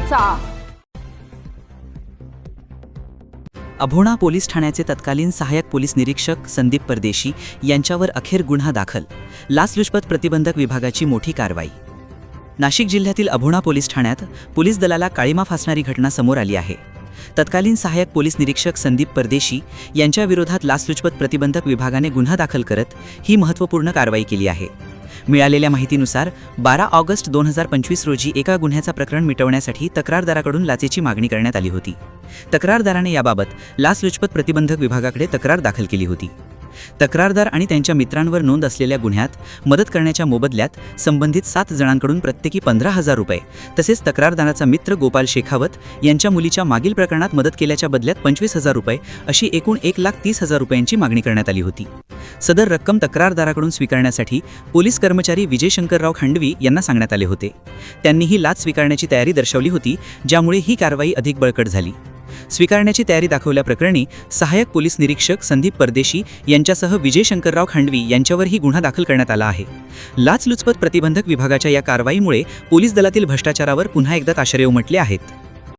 करायचा अभोणा पोलीस ठाण्याचे तत्कालीन सहाय्यक पोलीस निरीक्षक संदीप परदेशी यांच्यावर अखेर गुन्हा दाखल. लाचलुचपत प्रतिबंधक विभागाची मोठी कारवाई. नाशिक जिल्ह्यातील अभोणा पोलीस ठाण्यात पोलीस दलाला काळीमा फासणारी घटना समोर आली आहे. तत्कालीन सहाय्यक पोलीस निरीक्षक संदीप परदेशी यांच्या विरोधात लाचलुचपत प्रतिबंधक विभागाने गुन्हा दाखल करत ही महत्त्वपूर्ण कारवाई केली आहे. मिळालेल्या माहितीनुसार बारा ऑगस्ट दोन हजार पंचवीस रोजी एका गुन्ह्याचा प्रकरण मिटवण्यासाठी तक्रारदाराकडून लाचेची मागणी करण्यात आली होती. तक्रारदाराने याबाबत लाचलुचपत प्रतिबंधक विभागाकडे तक्रार दाखल केली होती. तक्रारदार आणि त्यांच्या मित्रांवर नोंद असलेल्या गुन्ह्यात मदत करण्याच्या मोबदल्यात संबंधित सात जणांकडून प्रत्येकी पंधरा हजार रुपये तसेच तक्रारदाराचा मित्र गोपाल शेखावत यांच्या मुलीच्या मागील प्रकरणात मदत केल्याच्या बदल्यात पंचवीस हजार रुपये अशी एकूण एक लाख तीस हजार रुपयांची मागणी करण्यात आली होती. सदर रक्कम तक्रारदाराकडून स्वीकारण्यासाठी पोलीस कर्मचारी विजय शंकरराव खांडवी यांना सांगण्यात आले होते. त्यांनी ही लाच स्वीकारण्याची तयारी दर्शवली होती ज्यामुळे ही कारवाई अधिक बळकट झाली. स्वीकारण्याची तयारी दाखवल्याप्रकरणी सहाय्यक पोलीस निरीक्षक संदीप परदेशी यांच्यासह विजय शंकरराव खांडवी यांच्यावरही गुन्हा दाखल करण्यात आला आहे. लाचलुचपत प्रतिबंधक विभागाच्या या कारवाईमुळे पोलीस दलातील भ्रष्टाचारावर पुन्हा एकदा ताशरे उमटले आहेत.